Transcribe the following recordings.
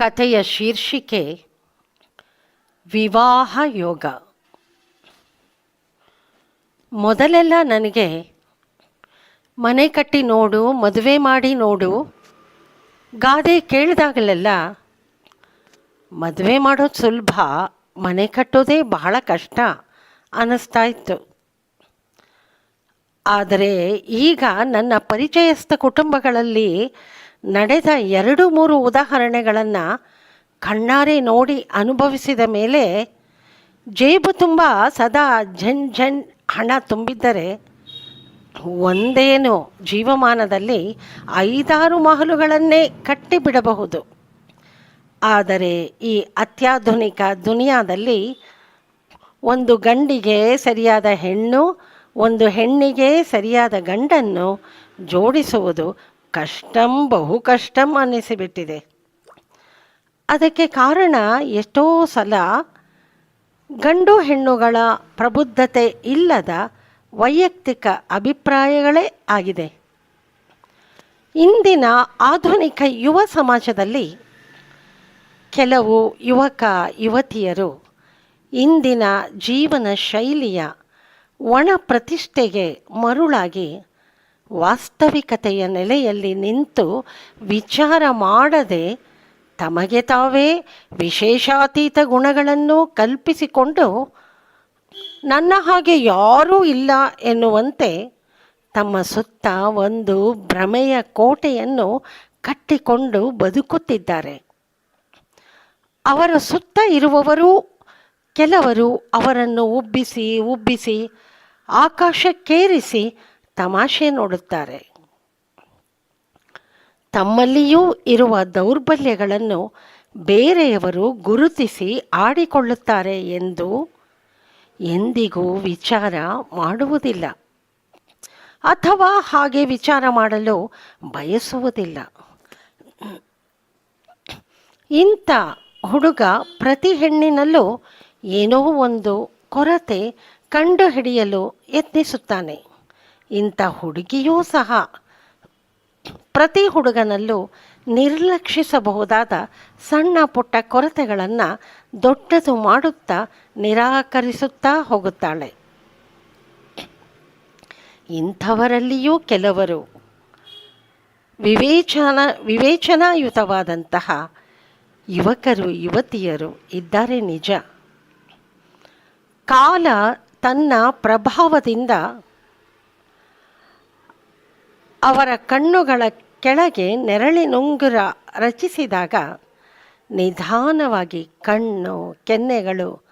ಕಥೆಯ ಶೀರ್ಷಿಕೆ ವಿವಾಹ ಯೋಗ. ಮೊದಲೆಲ್ಲ ನನಗೆ ಮನೆ ಕಟ್ಟಿ ನೋಡು, ಮದುವೆ ಮಾಡಿ ನೋಡು, ಗಾದೆ ಕೇಳಿದಾಗಲೆಲ್ಲ ಮದುವೆ ಮಾಡೋದು ಸುಲಭ, ಮನೆ ಕಟ್ಟೋದೇ ಬಹಳ ಕಷ್ಟ ಅನ್ನಿಸ್ತಾ ಇತ್ತು. ಆದರೆ ಈಗ ನನ್ನ ಪರಿಚಯಸ್ಥ ಕುಟುಂಬಗಳಲ್ಲಿ ನಡೆದ ಎರಡು ಮೂರು ಉದಾಹರಣೆಗಳನ್ನು ಕಣ್ಣಾರೆ ನೋಡಿ ಅನುಭವಿಸಿದ ಮೇಲೆ ಜೇಬು ತುಂಬ ಸದಾ ಝನ್ ಝನ್ ಹಣ ತುಂಬಿದ್ದರೆ ಒಂದೇನು ಜೀವಮಾನದಲ್ಲಿ ಐದಾರು ಮಹಲುಗಳನ್ನೇ ಕಟ್ಟಿಬಿಡಬಹುದು. ಆದರೆ ಈ ಅತ್ಯಾಧುನಿಕ ದುನಿಯಾದಲ್ಲಿ ಒಂದು ಗಂಡಿಗೆ ಸರಿಯಾದ ಹೆಣ್ಣು, ಒಂದು ಹೆಣ್ಣಿಗೆ ಸರಿಯಾದ ಗಂಡನ್ನು ಜೋಡಿಸುವುದು ಕಷ್ಟಂ ಬಹು ಕಷ್ಟಂ ಅನ್ನಿಸಿಬಿಟ್ಟಿದೆ. ಅದಕ್ಕೆ ಕಾರಣ ಎಷ್ಟೋ ಸಲ ಗಂಡು ಹೆಣ್ಣುಗಳ ಪ್ರಬುದ್ಧತೆ ಇಲ್ಲದ ವೈಯಕ್ತಿಕ ಅಭಿಪ್ರಾಯಗಳೇ ಆಗಿದೆ. ಇಂದಿನ ಆಧುನಿಕ ಯುವ ಸಮಾಜದಲ್ಲಿ ಕೆಲವು ಯುವಕ, ಯುವತಿಯರು ಇಂದಿನ ಜೀವನ ಶೈಲಿಯ ಒಣ ಪ್ರತಿಷ್ಠೆಗೆ ಮರುಳಾಗಿ ವಾಸ್ತವಿಕತೆಯ ನೆಲೆಯಲ್ಲಿ ನಿಂತು ವಿಚಾರ ಮಾಡದೆ ತಮಗೆ ತಾವೇ ವಿಶೇಷಾತೀತ ಗುಣಗಳನ್ನು ಕಲ್ಪಿಸಿಕೊಂಡು ನನ್ನ ಹಾಗೆ ಯಾರೂ ಇಲ್ಲ ಎನ್ನುವಂತೆ ತಮ್ಮ ಸುತ್ತ ಒಂದು ಭ್ರಮೆಯ ಕೋಟೆಯನ್ನು ಕಟ್ಟಿಕೊಂಡು ಬದುಕುತ್ತಿದ್ದಾರೆ. ಅವರ ಸುತ್ತ ಇರುವವರು ಕೆಲವರು ಅವರನ್ನು ಉಬ್ಬಿಸಿ ಉಬ್ಬಿಸಿ ಆಕಾಶಕ್ಕೇರಿಸಿ ತಮಾಷೆ ನೋಡುತ್ತಾರೆ. ತಮ್ಮಲ್ಲಿಯೂ ಇರುವ ದೌರ್ಬಲ್ಯಗಳನ್ನು ಬೇರೆಯವರು ಗುರುತಿಸಿ ಆಡಿಕೊಳ್ಳುತ್ತಾರೆ ಎಂದು ಎಂದಿಗೂ ವಿಚಾರ ಮಾಡುವುದಿಲ್ಲ. ಅಥವಾ ಹಾಗೆ ವಿಚಾರ ಮಾಡಲು ಬಯಸುವುದಿಲ್ಲ. ಇಂಥ ಹುಡುಗ ಪ್ರತಿ ಹೆಣ್ಣಿನಲ್ಲೂ ಏನೋ ಒಂದು ಕೊರತೆ ಕಂಡುಹಿಡಿಯಲು ಯತ್ನಿಸುತ್ತಾನೆ. ಇಂಥ ಹುಡುಗಿಯೂ ಸಹ ಪ್ರತಿ ಹುಡುಗನಲ್ಲೂ ನಿರ್ಲಕ್ಷಿಸಬಹುದಾದ ಸಣ್ಣ ಪುಟ್ಟ ಕೊರತೆಗಳನ್ನು ದೊಡ್ಡದು ಮಾಡುತ್ತಾ ನಿರಾಕರಿಸುತ್ತಾ ಹೋಗುತ್ತಾಳೆ. ಇಂಥವರಲ್ಲಿಯೂ ಕೆಲವರು ವಿವೇಚನ, ವಿವೇಚನಾಯುತವಾದಂತಹ ಯುವಕರು, ಯುವತಿಯರು ಇದ್ದಾರೆ ನಿಜ. ಕಾಲ ತನ್ನ ಪ್ರಭಾವದಿಂದ ಅವರ ಕಣ್ಣುಗಳ ಕೆಳಗೆ ನೆರಳಿನುಂಗುರ ರಚಿಸಿದಾಗ ನಿಧಾನವಾಗಿ ಕಣ್ಣು, ಕೆನ್ನೆಗಳು,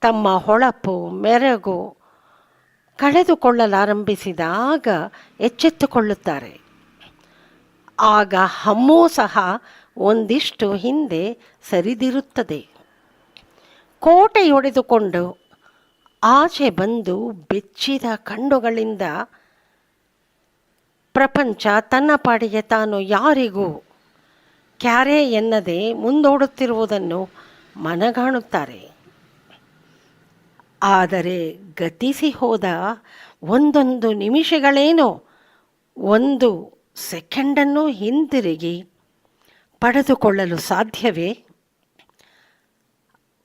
ತಮ್ಮ ಹೊಳಪು, ಮೆರಗು ಕಳೆದುಕೊಳ್ಳಲಾರಂಭಿಸಿದಾಗ ಎಚ್ಚೆತ್ತುಕೊಳ್ಳುತ್ತಾರೆ. ಆಗ ಹಮ್ಮು ಸಹ ಒಂದಿಷ್ಟು ಹಿಂದೆ ಸರಿದಿರುತ್ತದೆ. ಕೋಟೆಯೊಡೆದುಕೊಂಡು ಆಚೆ ಬಂದು ಬೆಚ್ಚಿದ ಕಣ್ಣುಗಳಿಂದ ಪ್ರಪಂಚ ತನ್ನ ಪಾಡಿಗೆ ತಾನು ಯಾರಿಗೂ ಕ್ಯಾರೆ ಎನ್ನದೆ ಮುಂದೋಡುತ್ತಿರುವುದನ್ನು ಮನಗಾಣುತ್ತಾರೆ. ಆದರೆ ಗತಿಸಿ ಹೋದ ಒಂದೊಂದು ನಿಮಿಷಗಳೇನೋ ಒಂದು ಸೆಕೆಂಡನ್ನು ಹಿಂದಿರುಗಿ ಪಡೆದುಕೊಳ್ಳಲು ಸಾಧ್ಯವೇ?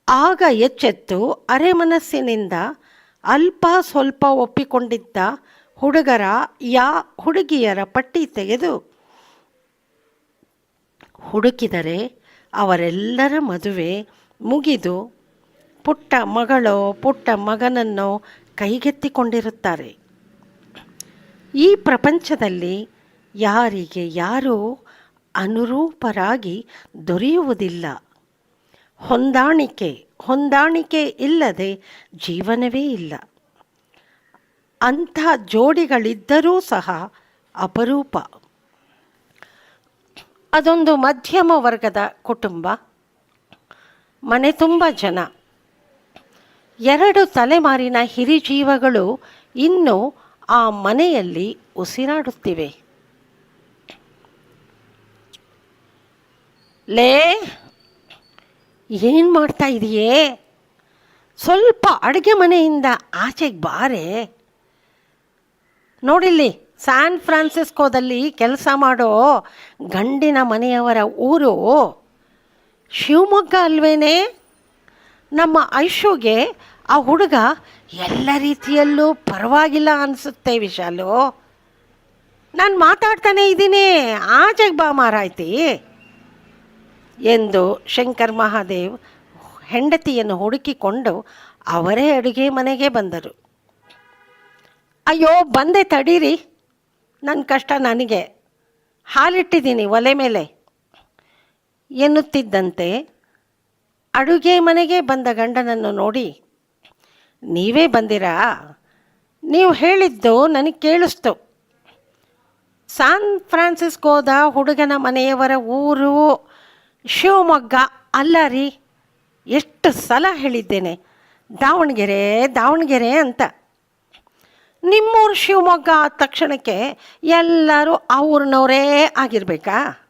ಆಗ ಎಚ್ಚೆತ್ತು ಅರೆಮನಸ್ಸಿನಿಂದ ಅಲ್ಪ ಸ್ವಲ್ಪ ಒಪ್ಪಿಕೊಂಡಿದ್ದ ಹುಡುಗರ, ಯಾ ಹುಡುಗಿಯರ ಪಟ್ಟಿ ತೆಗೆದು ಹುಡುಕಿದರೆ ಅವರೆಲ್ಲರ ಮದುವೆ ಮುಗಿದು ಪುಟ್ಟ ಮಗಳೋ, ಪುಟ್ಟ ಮಗನನ್ನೋ ಕೈಗೆತ್ತಿಕೊಂಡಿರುತ್ತಾರೆ. ಈ ಪ್ರಪಂಚದಲ್ಲಿ ಯಾರಿಗೆ ಯಾರೂ ಅನುರೂಪರಾಗಿ ದೊರೆಯುವುದಿಲ್ಲ. ಹೊಂದಾಣಿಕೆ ಹೊಂದಾಣಿಕೆ ಇಲ್ಲದೆ ಜೀವನವೇ ಇಲ್ಲ. ಅಂಥ ಜೋಡಿಗಳಿದ್ದರೂ ಸಹ ಅಪರೂಪ. ಅದೊಂದು ಮಧ್ಯಮ ವರ್ಗದ ಕುಟುಂಬ. ಮನೆ ತುಂಬ ಜನ. ಎರಡು ತಲೆಮಾರಿನ ಹಿರಿಜೀವಗಳು ಇನ್ನೂ ಆ ಮನೆಯಲ್ಲಿ ಉಸಿರಾಡುತ್ತಿವೆ. ಲೇ, ಏನು ಮಾಡ್ತಾ ಇದೆಯೇ? ಸ್ವಲ್ಪ ಅಡುಗೆ ಮನೆಯಿಂದ ಆಚೆಗೆ ಬಾರೆ. ನೋಡಿಲ್ಲಿ ಸ್ಯಾನ್ ಫ್ರಾನ್ಸಿಸ್ಕೋದಲ್ಲಿ ಕೆಲಸ ಮಾಡೋ ಗಂಡಿನ ಮನೆಯವರ ಊರು ಶಿವಮೊಗ್ಗ ಅಲ್ವೇನೆ? ನಮ್ಮ ಐಶುಗೆ ಆ ಹುಡುಗ ಎಲ್ಲ ರೀತಿಯಲ್ಲೂ ಪರವಾಗಿಲ್ಲ ಅನಿಸುತ್ತೆ ವಿಶಾಲು. ನಾನು ಮಾತಾಡ್ತಾನೆ ಇದ್ದೀನಿ. ಆಚೆಗೆ ಬಾ ಮಾರಾಯ್ತಿ. ಎಂದು ಶಂಕರ್ ಮಹಾದೇವ್ ಹೆಂಡತಿಯನ್ನು ಹುಡುಕಿಕೊಂಡು ಅವರೇ ಅಡುಗೆ ಮನೆಗೆ ಬಂದರು. ಅಯ್ಯೋ, ಬಂದೆ ತಡೀರಿ. ನನ್ನ ಕಷ್ಟ ನನಗೆ. ಹಾಲಿಟ್ಟಿದ್ದೀನಿ ಒಲೆ ಮೇಲೆ. ಎನ್ನುತ್ತಿದ್ದಂತೆ ಅಡುಗೆ ಮನೆಗೆ ಬಂದ ಗಂಡನನ್ನು ನೋಡಿ, ನೀವೇ ಬಂದಿರಾ? ನೀವು ಹೇಳಿದ್ದು ನನಗೆ ಕೇಳಿಸ್ತು. ಸಾನ್ ಫ್ರಾನ್ಸಿಸ್ಕೋದ ಹುಡುಗನ ಮನೆಯವರ ಊರು ಶಿವಮೊಗ್ಗ. ಅಲ್ಲ ರೀ, ಎಷ್ಟು ಸಲ ಹೇಳಿದ್ದೇನೆ. ದಾವಣಗೆರೆ ದಾವಣಗೆರೆ ಅಂತ. ನಿಮ್ಮೂರು ಶಿವಮೊಗ್ಗ ಆದ ತಕ್ಷಣಕ್ಕೆ ಎಲ್ಲರೂ ಆ ಊರಿನವರೇ ಆಗಿರಬೇಕಾ?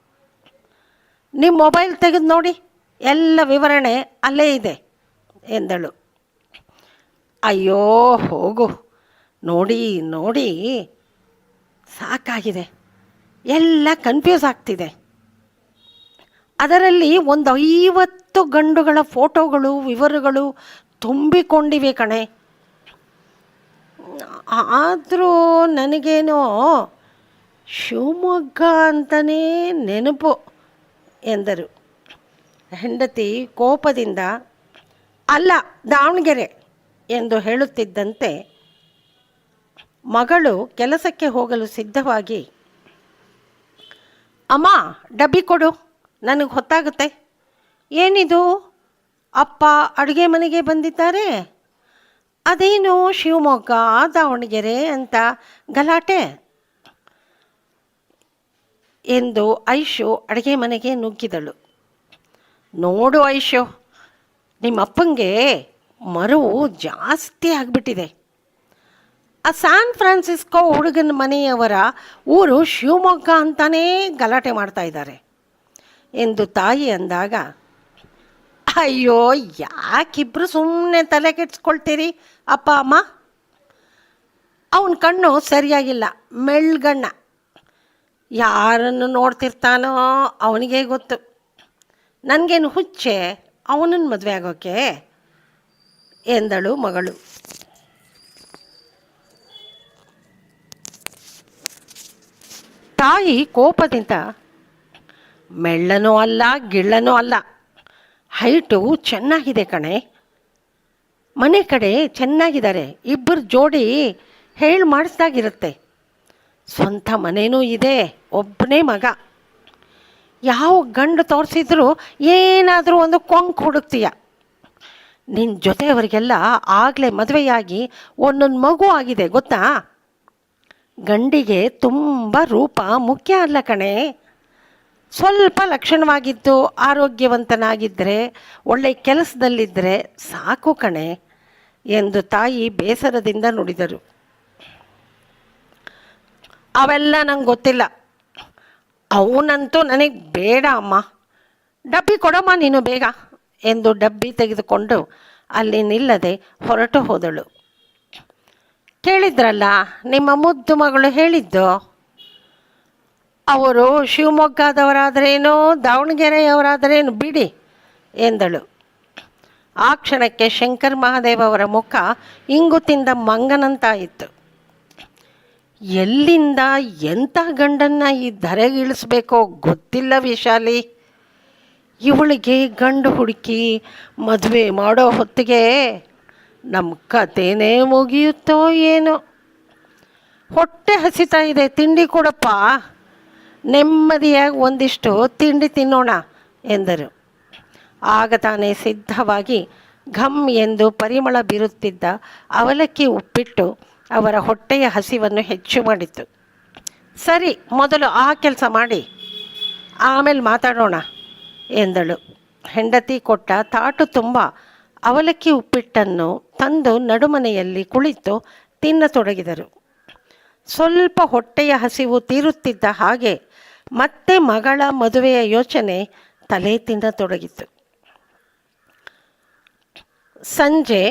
ನಿಮ್ಮ ಮೊಬೈಲ್ ತೆಗೆದು ನೋಡಿ, ಎಲ್ಲ ವಿವರಣೆ ಅಲ್ಲೇ ಇದೆ, ಎಂದಳು. ಅಯ್ಯೋ, ಹೋಗು. ನೋಡಿ ನೋಡಿ. ಸಾಕಾಗಿದೆ. ಎಲ್ಲ ಕನ್ಫ್ಯೂಸ್ ಆಗ್ತಿದೆ. ಅದರಲ್ಲಿ ಒಂದು ಐವತ್ತು ಗಂಡುಗಳ ಫೋಟೋಗಳು ವಿವರಗಳು ತುಂಬಿಕೊಂಡಿವೆ ಕಣೆ. ಆದರೂ ನನಗೇನೋ ಶಿವಮೊಗ್ಗ ಅಂತಲೇ ನೆನಪು ಎಂದರು. ಹೆಂಡತಿ ಕೋಪದಿಂದ, ಅಲ್ಲ, ದಾವಣಗೆರೆ ಎಂದು ಹೇಳುತ್ತಿದ್ದಂತೆ ಮಗಳು ಕೆಲಸಕ್ಕೆ ಹೋಗಲು ಸಿದ್ಧವಾಗಿ, ಅಮ್ಮ, ಡಬ್ಬಿ ಕೊಡು, ನನಗೆ ಹೊತ್ತಾಗುತ್ತೆ. ಏನಿದು? ಅಪ್ಪ ಅಡುಗೆ ಮನೆಗೆ ಬಂದಿದ್ದಾರೆ. ಅದೇನು ಶಿವಮೊಗ್ಗ, ದಾವಣಗೆರೆ ಅಂತ ಗಲಾಟೆ? ಎಂದು ಐಶು ಅಡುಗೆ ಮನೆಗೆ ನುಗ್ಗಿದಳು. ನೋಡು ಐಶು ನಿಮ್ಮ ಅಪ್ಪಂಗೆ ಮರವು ಜಾಸ್ತಿ ಆಗಿಬಿಟ್ಟಿದೆ. ಆ ಸ್ಯಾನ್ ಫ್ರಾನ್ಸಿಸ್ಕೋ ಹುಡುಗನ ಮನೆಯವರ ಊರು ಶಿವಮೊಗ್ಗ ಅಂತಾನೇ ಗಲಾಟೆ ಮಾಡ್ತಾ ಇದ್ದಾರೆ ಎಂದು ತಾಯಿ ಅಂದಾಗ ಅಯ್ಯೋ ಯಾಕಿಬ್ರು ಸುಮ್ಮನೆ ತಲೆ ಕೆಡ್ಸ್ಕೊಳ್ತೀರಿ? ಅಪ್ಪ, ಅಮ್ಮ? ಅವನ ಕಣ್ಣು ಸರಿಯಾಗಿಲ್ಲ. ಮೆಳ್ಗಣ್ಣ. ಯಾರನ್ನು ನೋಡ್ತಿರ್ತಾನೋ ಅವನಿಗೆ ಗೊತ್ತು. ನನಗೇನು ಹುಚ್ಚೆ? ಅವನನ್ನು ಮದುವೆ ಆಗೋಕೆ? ಎಂದಳು ಮಗಳು. ತಾಯಿ ಕೋಪದಿಂದ, ಮೆಳ್ಳನೂ ಅಲ್ಲ, ಗಿಳ್ಳನೂ ಅಲ್ಲ. ಹೈಟು ಚೆನ್ನಾಗಿದೆ ಕಣೆ. ಮನೆ ಕಡೆ ಚೆನ್ನಾಗಿದ್ದಾರೆ. ಇಬ್ಬರು ಜೋಡಿ ಹೇಳಿ ಮಾಡಿಸ್ದಾಗಿರುತ್ತೆ. ಸ್ವಂತ ಮನೇನೂ ಇದೆ ಒಬ್ಬನೇ ಮಗ. ಯಾವ ಗಂಡು ತೋರಿಸಿದ್ರು ಏನಾದರೂ ಒಂದು ಕೊಂಕು ಹುಡುಕ್ತೀಯ. ನಿನ್ನ ಜೊತೆಯವರಿಗೆಲ್ಲ ಆಗಲೇ ಮದುವೆಯಾಗಿ ಒಂದೊಂದು ಮಗು ಆಗಿದೆ, ಗೊತ್ತಾ? ಗಂಡಿಗೆ ತುಂಬ ರೂಪ ಮುಖ್ಯ ಅಲ್ಲ ಕಣೆ. ಸ್ವಲ್ಪ ಲಕ್ಷಣವಾಗಿದ್ದು ಆರೋಗ್ಯವಂತನಾಗಿದ್ದರೆ ಒಳ್ಳೆ ಕೆಲಸದಲ್ಲಿದ್ದರೆ ಸಾಕು ಕಣೆ ಎಂದು ತಾಯಿ ಬೇಸರದಿಂದ ನುಡಿದರು. ಅವೆಲ್ಲ ನಂಗೆ ಗೊತ್ತಿಲ್ಲ. ಅವನಂತೂ ನನಗೆ ಬೇಡ ಅಮ್ಮ. ಡಬ್ಬಿ ಕೊಡಮ್ಮ ನೀನು ಬೇಗ ಎಂದು ಡಬ್ಬಿ ತೆಗೆದುಕೊಂಡು ಅಲ್ಲಿ ನಿಲ್ಲದೆ ಹೊರಟು ಹೋದಳು. ಕೇಳಿದ್ರಲ್ಲ, ನಿಮ್ಮ ಮುದ್ದು ಮಗಳು ಹೇಳಿದ್ದು? ಅವರು ಶಿವಮೊಗ್ಗದವರಾದರೇನೋ, ದಾವಣಗೆರೆಯವರಾದರೇನು, ಬಿಡಿ ಎಂದಳು. ಆ ಕ್ಷಣಕ್ಕೆ ಶಂಕರ್ ಮಹಾದೇವ್ ಅವರ ಮುಖ ಇಂಗು ತಿಂದ ಮಂಗನಂತಾಯಿತು. ಎಲ್ಲಿಂದ ಎಂಥ ಗಂಡನ್ನ ಈ ಧರೆಗಿಳಿಸ್ಬೇಕೋ ಗೊತ್ತಿಲ್ಲ ವಿಶಾಲಿ. ಇವಳಿಗೆ ಗಂಡು ಹುಡುಕಿ ಮದುವೆ ಮಾಡೋ ಹೊತ್ತಿಗೆ ನಮ್ಮ ಕಥೆನೇ ಮುಗಿಯುತ್ತೋ ಏನೋ. ಹೊಟ್ಟೆ ಹಸಿತಾ ಇದೆ, ತಿಂಡಿ ಕೊಡಪ್ಪ. ನೆಮ್ಮದಿಯಾಗಿ ಒಂದಿಷ್ಟು ತಿಂಡಿ ತಿನ್ನೋಣ ಎಂದರು. ಆಗ ತಾನೇ ಸಿದ್ಧವಾಗಿ ಘಮ್ ಎಂದು ಪರಿಮಳ ಬೀರುತ್ತಿದ್ದ ಅವಲಕ್ಕಿ ಉಪ್ಪಿಟ್ಟು ಅವರ ಹೊಟ್ಟೆಯ ಹಸಿವನ್ನು ಹೆಚ್ಚು ಮಾಡಿತು. ಸರಿ, ಮೊದಲು ಆ ಕೆಲಸ ಮಾಡಿ. ಆಮೇಲೆ ಮಾತಾಡೋಣ ಎಂದಳು. ಹೆಂಡತಿ ಕೊಟ್ಟ ತಾಟು ತುಂಬ ಅವಲಕ್ಕಿ ಉಪ್ಪಿಟ್ಟನ್ನು ತಂದು ನಡುಮನೆಯಲ್ಲಿ ಕುಳಿತು ತಿನ್ನತೊಡಗಿದರು. ಸ್ವಲ್ಪ ಹೊಟ್ಟೆಯ ಹಸಿವು ತೀರುತ್ತಿದ್ದ ಹಾಗೆ ಮತ್ತೆ ಮಗಳ ಮದುವೆಯ ಯೋಚನೆ ತಲೆ ತಿನ್ನತೊಡಗಿತು ಸಂಜೆ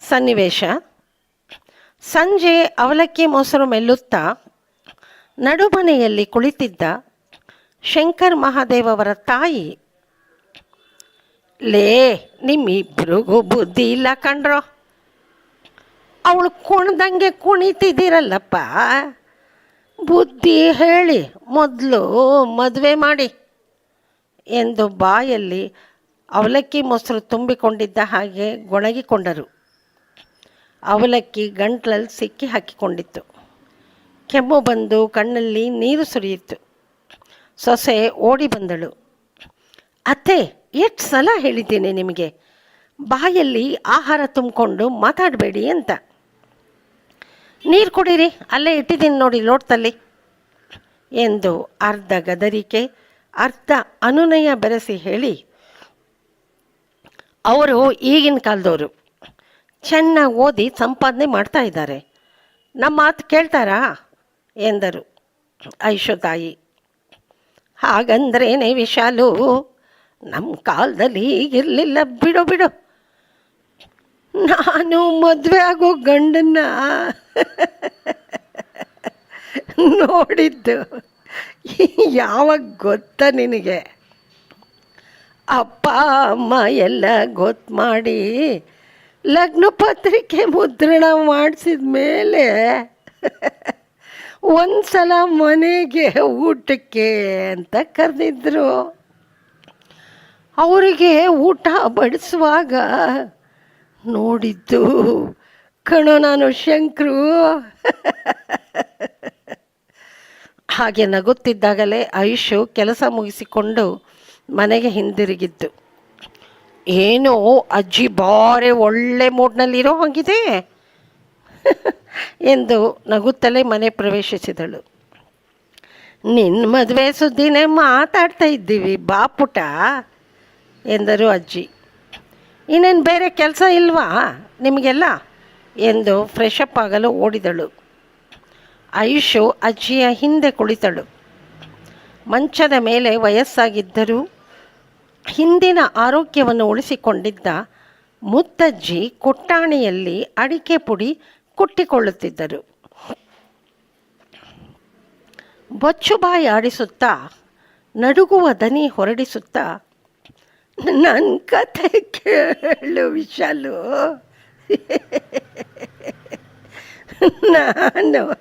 ಸನ್ನಿವೇಶ. ಸಂಜೆ ಅವಲಕ್ಕಿ ಮೊಸರು ಮೆಲ್ಲುತ್ತಾ ನಡುಮನೆಯಲ್ಲಿ ಕುಳಿತಿದ್ದ ಶಂಕರ್ ಮಹಾದೇವ್ ಅವರ ತಾಯಿ, ಲೇ ನಿಮ್ಮಿಬ್ರಿಗೂ ಬುದ್ಧಿ ಇಲ್ಲ ಕಣ್ರೋ. ಅವಳು ಕುಣ್ದಂಗೆ ಕುಣಿತಿದ್ದೀರಲ್ಲಪ್ಪ. ಬುದ್ಧಿ ಹೇಳಿ, ಮೊದಲು ಮದುವೆ ಮಾಡಿ ಎಂದು ಬಾಯಲ್ಲಿ ಅವಲಕ್ಕಿ ಮೊಸರು ತುಂಬಿಕೊಂಡಿದ್ದ ಹಾಗೆ ಗೊಣಗಿಕೊಂಡರು. ಅವಲಕ್ಕಿ ಗಂಟ್ಲಲ್ಲಿ ಸಿಕ್ಕಿ ಹಾಕಿಕೊಂಡಿತ್ತು. ಕೆಮ್ಮು ಬಂದು ಕಣ್ಣಲ್ಲಿ ನೀರು ಸುರಿಯಿತು. ಸೊಸೆ ಓಡಿ ಬಂದಳು. ಅತ್ತೆ, ಎಷ್ಟು ಸಲ ಹೇಳಿದ್ದೀನಿ ನಿಮಗೆ? ಬಾಯಲ್ಲಿ ಆಹಾರ ತುಂಬಿಕೊಂಡು ಮಾತಾಡಬೇಡಿ ಅಂತ. ನೀರು ಕುಡೀರಿ, ಅಲ್ಲೇ ಇಟ್ಟಿದ್ದೀನಿ ನೋಡಿ ಲೋಟದಲ್ಲಿ. ಎಂದು ಅರ್ಧ ಗದರಿಕೆ, ಅರ್ಧ ಅನುನಯ ಬೆರೆಸಿ ಹೇಳಿ, ಅವರು ಈಗಿನ ಕಾಲದವರು ಚೆನ್ನಾಗಿ ಓದಿ ಸಂಪಾದನೆ ಮಾಡ್ತಾ ಇದ್ದಾರೆ. ನಮ್ಮ ಮಾತು ಕೇಳ್ತಾರಾ? ಎಂದರು. ಐಶೋ ತಾಯಿ. ಹಾಗಂದ್ರೇನೆ ವಿಶಾಲು ನಮ್ಮ ಕಾಲದಲ್ಲಿ ಈಗಿರಲಿಲ್ಲ. ಬಿಡು ಬಿಡು. ನಾನು ಮದುವೆ ಆಗೋ ಗಂಡನ್ನ ನೋಡಿದ್ದು. ಯಾವಾಗ ಗೊತ್ತಾ ನಿನಗೆ? ಅಪ್ಪ, ಅಮ್ಮ ಎಲ್ಲ ಗೊತ್ತು ಮಾಡಿ ಲಗ್ನ ಪತ್ರಿಕೆ ಮುದ್ರಣ ಮಾಡಿಸಿದ ಮೇಲೆ ಒಂದು ಸಲ ಮನೆಗೆ ಊಟಕ್ಕೆ ಅಂತ ಕರೆದಿದ್ರು. ಅವರಿಗೆ ಊಟ ಬಡಿಸುವಾಗ ನೋಡಿದ್ದು ಕಣೋ ನಾನು ಶಂಕರು. ಹಾಗೆ ನಗುತ್ತಿದ್ದಾಗಲೇ ಆಯುಷು ಕೆಲಸ ಮುಗಿಸಿಕೊಂಡು ಮನೆಗೆ ಹಿಂದಿರುಗಿದ್ದು. ಏನೋ ಅಜ್ಜಿ ಬಾರೆ ಒಳ್ಳೆ ಮೂಡ್ನಲ್ಲಿರೋ ಹಾಗಿದೆ ಎಂದು ನಗುತ್ತಲೇ ಮನೆ ಪ್ರವೇಶಿಸಿದಳು. ನಿನ್ನ ಮದುವೆ ಸುದ್ದಿನೇ ಮಾತಾಡ್ತಾ ಇದ್ದೀವಿ ಬಾಪುಟ ಎಂದರು ಅಜ್ಜಿ. ಇನ್ನೇನು ಬೇರೆ ಕೆಲಸ ಇಲ್ವಾ ನಿಮಗೆಲ್ಲ? ಎಂದು ಫ್ರೆಶ್ ಅಪ್ ಆಗಲು ಓಡಿದಳು. ಆಯುಷು ಅಜ್ಜಿಯ ಹಿಂದೆ ಕುಳಿತಳು. ಮಂಚದ ಮೇಲೆ ವಯಸ್ಸಾಗಿದ್ದರೂ ಹಿಂದಿನ ಆರೋಗ್ಯವನ್ನು ಉಳಿಸಿಕೊಂಡಿದ್ದ ಮುತ್ತಜ್ಜಿ ಕೊಟ್ಟಾಣಿಯಲ್ಲಿ ಅಡಿಕೆ ಪುಡಿ ಕುಟ್ಟಿಕೊಳ್ಳುತ್ತಿದ್ದರು. ಬೊಚ್ಚುಬಾಯಿ ಆಡಿಸುತ್ತಾ, ನಡುಗುವ ದನಿ ಹೊರಡಿಸುತ್ತಾ ನನ್ನ ಕಥೆ ಕೇಳು ವಿಶಾಲು. ನಾನು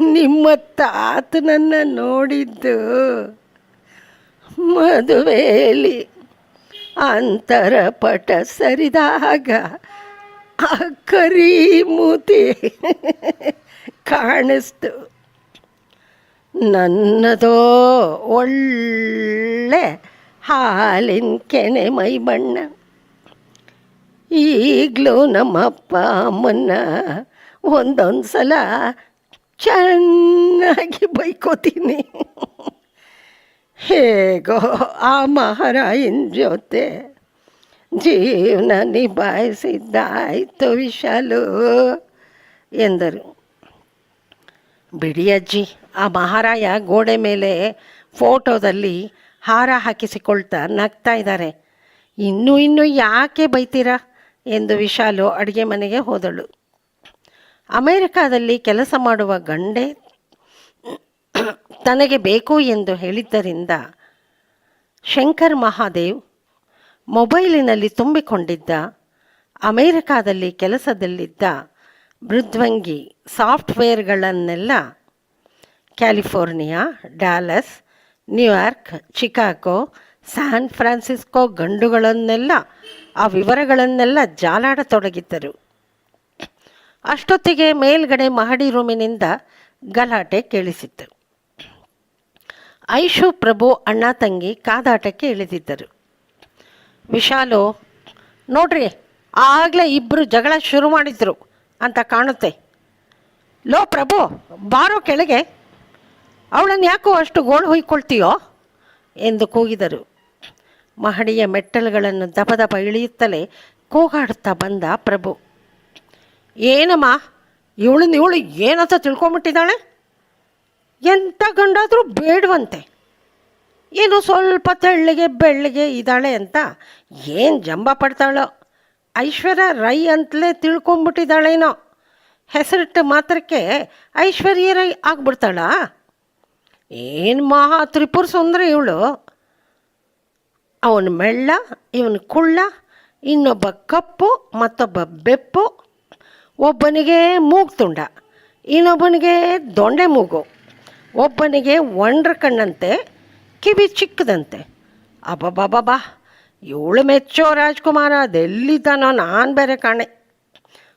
ನಿಮ್ಮ ತಾತನನ್ನು ನೋಡಿದ್ದು ಮದುವೆಯಲ್ಲಿ ಅಂತರ ಪಟ ಸರಿದಾಗ ಆ ಕರಿ ಮೂತಿ ಕಾಣಿಸ್ತು. ನನ್ನದೋ ಒಳ್ಳೆ ಹಾಲಿನ ಕೆನೆ ಮೈ ಬಣ್ಣ ಈಗಲೂ ನಮ್ಮಪ್ಪ ಅಮ್ಮನ್ನ ಒಂದೊಂದು ಸಲ ಚೆನ್ನಾಗಿ ಬೈಕೋತೀನಿ. ಹೇಗೋ ಆ ಮಹಾರಾಯನ ಜೊತೆ ಜೀವನ ನಿಭಾಯಿಸಿದ್ದಾಯ್ತು ವಿಶಾಲು ಎಂದರು. ಬಿಡಿ ಅಜ್ಜಿ, ಆ ಮಹಾರಾಯ ಗೋಡೆ ಮೇಲೆ ಫೋಟೋದಲ್ಲಿ ಹಾರ ಹಾಕಿಸಿಕೊಳ್ತಾ ನಗ್ತಾ ಇದ್ದಾರೆ. ಇನ್ನೂ ಇನ್ನೂ ಯಾಕೆ ಬೈತೀರಾ? ಎಂದು ವಿಶಾಲು ಅಡುಗೆ ಮನೆಗೆ ಹೋದಳು. ಅಮೆರಿಕಾದಲ್ಲಿ ಕೆಲಸ ಮಾಡುವ ಗಂಡೆ ತನಗೆ ಬೇಕು ಎಂದು ಹೇಳಿದ್ದರಿಂದ ಶಂಕರ್ ಮಹಾದೇವ್ ಮೊಬೈಲಿನಲ್ಲಿ ತುಂಬಿಕೊಂಡಿದ್ದ ಅಮೆರಿಕಾದಲ್ಲಿ ಕೆಲಸದಲ್ಲಿದ್ದ ಮೃದ್ವಂಗಿ ಸಾಫ್ಟ್ವೇರ್ಗಳನ್ನೆಲ್ಲ California, Dallas, New York, Chicago, San Francisco ಗಂಡುಗಳನ್ನೆಲ್ಲ ಆ ವಿವರಗಳನ್ನೆಲ್ಲ ಜಾಲಾಡತೊಡಗಿದ್ದರು. ಅಷ್ಟೊತ್ತಿಗೆ ಮೇಲ್ಗಡೆ ಮಹಡಿ ರೂಮಿನಿಂದ ಗಲಾಟೆ ಕೇಳಿಸಿತ್ತು. ಐಶು ಪ್ರಭು ಅಣ್ಣ ತಂಗಿ ಕಾದಾಟಕ್ಕೆ ಇಳಿದಿದ್ದರು. ವಿಶಾಲು, ನೋಡ್ರಿ, ಆಗಲೇ ಇಬ್ಬರು ಜಗಳ ಶುರು ಮಾಡಿದ್ರು ಅಂತ ಕಾಣುತ್ತೆ. ಲೋ ಪ್ರಭು, ಬಾರೋ ಕೆಳಗೆ. ಅವಳನ್ನು ಯಾಕೋ ಅಷ್ಟು ಗೋಳು ಹೊಯ್ಕೊಳ್ತೀಯೋ? ಎಂದು ಕೂಗಿದರು. ಮಹಡಿಯ ಮೆಟ್ಟಲುಗಳನ್ನು ದಪ ದಪ ಇಳಿಯುತ್ತಲೇ ಕೂಗಾಡುತ್ತಾ ಬಂದ ಪ್ರಭು. ಏನಮ್ಮ? ಇವಳು ಇವಳು ಏನಂತ ತಿಳ್ಕೊಂಬಿಟ್ಟಿದ್ದಾಳೆ? ಎಂಥ ಗಂಡಾದರೂ ಬೇಡವಂತೆ. ಏನು ಸ್ವಲ್ಪ ತೆಳ್ಳಿಗೆ ಬೆಳ್ಳಿಗೆ ಇದ್ದಾಳೆ ಅಂತ ಏನು ಜಂಬ ಪಡ್ತಾಳೋ? ಐಶ್ವರ್ಯ ರೈ ಅಂತಲೇ ತಿಳ್ಕೊಂಬಿಟ್ಟಿದ್ದಾಳೇನೋ? ಹೆಸರಿಟ್ಟ ಮಾತ್ರಕ್ಕೆ ಐಶ್ವರ್ಯ ರೈ ಆಗ್ಬಿಡ್ತಾಳಾ? ಏನು ಮಹಾ ತ್ರಿಪುರ ಸುಂದರಿ ಇವಳು. ಅವನು ಮೆಳ್ಳ, ಇವನು ಕುಳ್ಳ, ಇನ್ನೊಬ್ಬ ಕಪ್ಪು, ಮತ್ತೊಬ್ಬ ಬೆಪ್ಪು, ಒಬ್ಬನಿಗೆ ಮೂಗು ತುಂಡ ಇನ್ನೊಬ್ಬನಿಗೆ ದೊಂಡೆ ಮೂಗು, ಒಬ್ಬನಿಗೆ ಒಂಡ್ರ ಕಣ್ಣಂತೆ, ಕಿವಿ ಚಿಕ್ಕದಂತೆ. ಅಬ್ಬಬ್ಬಬ್ಬಾ ಇವಳು ಮೆಚ್ಚೋ ರಾಜ್ಕುಮಾರ ಅದೆಲ್ಲಿದ್ದಾನೋ ನಾನು ಬೇರೆ ಕಾಣೆ.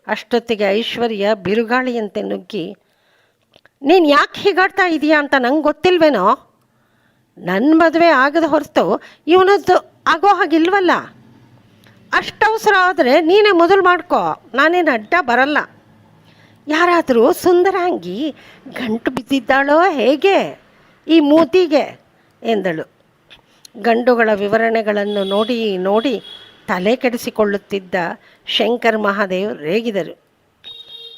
ಅಷ್ಟೊತ್ತಿಗೆ ಐಶ್ವರ್ಯ ಬಿರುಗಾಳಿಯಂತೆ ನುಗ್ಗಿ, ನೀನು ಯಾಕೆ ಹೀಗಾಡ್ತಾ ಇದೀಯಾ ಅಂತ ನಂಗೆ ಗೊತ್ತಿಲ್ವೇನೋ? ನನ್ನ ಮದುವೆ ಆಗದ ಹೊರತು ಇವನದ್ದು ಆಗೋ ಹಾಗಿಲ್ವಲ್ಲ? ಅಷ್ಟು ಅವಸರ ಆದರೆ ನೀನೇ ಮೊದಲು ಮಾಡ್ಕೋ, ನಾನೇನು ಅಡ್ಡ ಬರಲ್ಲ. ಯಾರಾದರೂ ಸುಂದರಾಂಗಿ ಗಂಟು ಬಿದ್ದಿದ್ದಾಳೋ ಹೇಗೆ? ಈ ಮೂತಿಗೆ, ಎಂದಳು. ಗಂಡುಗಳ ವಿವರಣೆಗಳನ್ನು ನೋಡಿ ನೋಡಿ ತಲೆ ಕೆಡಿಸಿಕೊಳ್ಳುತ್ತಿದ್ದ ಶಂಕರ್ ಮಹಾದೇವ್ ರೇಗಿದರು.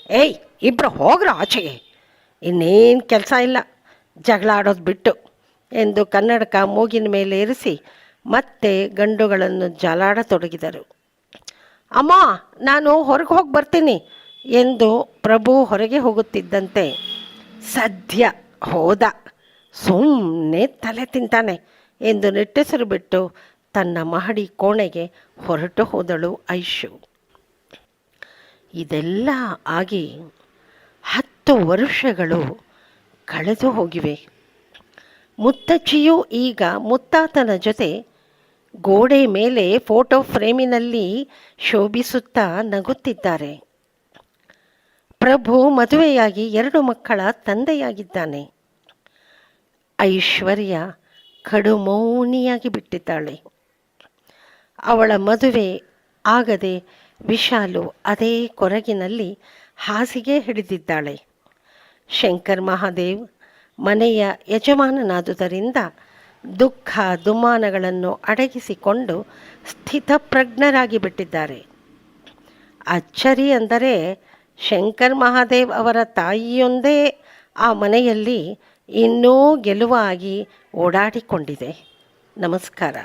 ಏಯ್ ಇಬ್ಬರು ಹೋಗ್ರ ಆಚೆಗೆ. ಇನ್ನೇನು ಕೆಲಸ ಇಲ್ಲ. ಜಗಳ ಆಡೋದು ಬಿಟ್ಟು. ಎಂದು ಕನ್ನಡಕ ಮೂಗಿನ ಮೇಲೆ ಇರಿಸಿ ಮತ್ತೆ ಗಂಡುಗಳನ್ನು ಜಾಲಾಡತೊಡಗಿದರು. ಅಮ್ಮ, ನಾನು ಹೊರಗೆ ಹೋಗಿ ಬರ್ತೀನಿ ಎಂದು ಪ್ರಭು ಹೊರಗೆ ಹೋಗುತ್ತಿದ್ದಂತೆ ಸದ್ಯ ಹೋದ. ಸುಮ್ಮನೆ ತಲೆ ತಿಂತಾನೆ ಎಂದು ನಿಟ್ಟೆಸರು ಬಿಟ್ಟು ತನ್ನ ಮಹಡಿ ಕೋಣೆಗೆ ಹೊರಟು ಹೋದಳು ಐಶು. ಇದೆಲ್ಲ ಆಗಿ ಹತ್ತು ವರ್ಷಗಳು ಕಳೆದು ಹೋಗಿವೆ. ಮುತ್ತಜ್ಜಿಯು ಈಗ ಮುತ್ತಾತನ ಜೊತೆ ಗೋಡೆ ಮೇಲೆ ಫೋಟೋ ಫ್ರೇಮಿನಲ್ಲಿ ಶೋಭಿಸುತ್ತಾ ನಗುತ್ತಿದ್ದಾರೆ. ಪ್ರಭು ಮದುವೆಯಾಗಿ ಎರಡು ಮಕ್ಕಳ ತಂದೆಯಾಗಿದ್ದಾನೆ. ಐಶ್ವರ್ಯ ಕಡು ಮೌನಿಯಾಗಿ ಬಿಟ್ಟಿದ್ದಾಳೆ. ಅವಳ ಮದುವೆ ಆಗದೆ ವಿಶಾಲು ಅದೇ ಕೊರಗಿನಲ್ಲಿ ಹಾಸಿಗೆ ಹಿಡಿದಿದ್ದಾಳೆ. ಶಂಕರ್ ಮಹಾದೇವ್ ಮನೆಯ ಯಜಮಾನನಾದುದರಿಂದ ದುಃಖ ದುಮ್ಮಾನಗಳನ್ನು ಅಡಗಿಸಿಕೊಂಡು ಸ್ಥಿತಪ್ರಜ್ಞರಾಗಿ ಬಿಟ್ಟಿದ್ದಾರೆ. ಅಚ್ಚರಿ ಅಂದರೆ ಶಂಕರ್ ಮಹಾದೇವ್ ಅವರ ತಾಯಿಯೊಂದೇ ಆ ಮನೆಯಲ್ಲಿ ಇನ್ನೂ ಗೆಲುವಾಗಿ ಓಡಾಡಿಕೊಂಡಿದೆ. ನಮಸ್ಕಾರ.